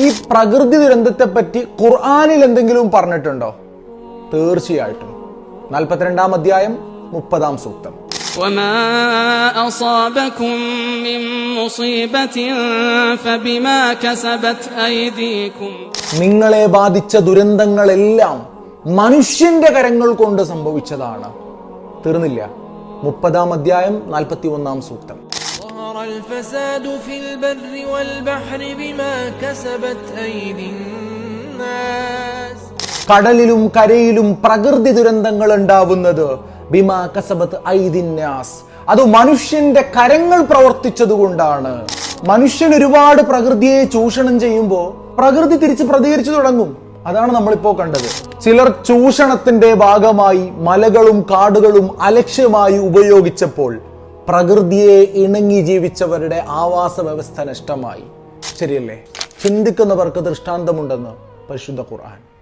ഈ പ്രകൃതി ദുരന്തത്തെ പറ്റി ഖുർആാനിൽ എന്തെങ്കിലും പറഞ്ഞിട്ടുണ്ടോ തീർച്ചയായിട്ടും നാൽപ്പത്തിരണ്ടാം അധ്യായം മുപ്പതാം സൂക്തം وما أصابكم من مصيبة فبما كسبت أيديكم നിങ്ങളെ ബാധിച്ച ദുരന്തങ്ങളെല്ലാം മനുഷ്യന്റെ കരങ്ങൾ കൊണ്ട് സംഭവിച്ചതാണ് തീർന്നില്ല മുപ്പതാം അധ്യായം നാൽപ്പത്തി ഒന്നാം സൂക്തം ظهر الفساد في البر والبحر بما كسبت أيدي الناس കടലിലും കരയിലും പ്രകൃതി ദുരന്തങ്ങൾ ഉണ്ടാവുന്നത് ബിമാ കസബത്ത് ഐദിന്യാസ് അത് മനുഷ്യന്റെ കരങ്ങൾ പ്രവർത്തിച്ചതുകൊണ്ടാണ് മനുഷ്യൻ ഒരുപാട് പ്രകൃതിയെ ചൂഷണം ചെയ്യുമ്പോൾ പ്രകൃതി തിരിച്ച് പ്രതികരിച്ചു തുടങ്ങും അതാണ് നമ്മളിപ്പോ കണ്ടത് ചിലർ ചൂഷണത്തിന്റെ ഭാഗമായി മലകളും കാടുകളും അലക്ഷ്യമായി ഉപയോഗിച്ചപ്പോൾ പ്രകൃതിയെ ഇണങ്ങി ജീവിച്ചവരുടെ ആവാസ വ്യവസ്ഥ നഷ്ടമായി. ശരിയല്ലേ? ചിന്തിക്കുന്നവർക്ക് ദൃഷ്ടാന്തമുണ്ടെന്ന് പരിശുദ്ധ ഖുർആൻ.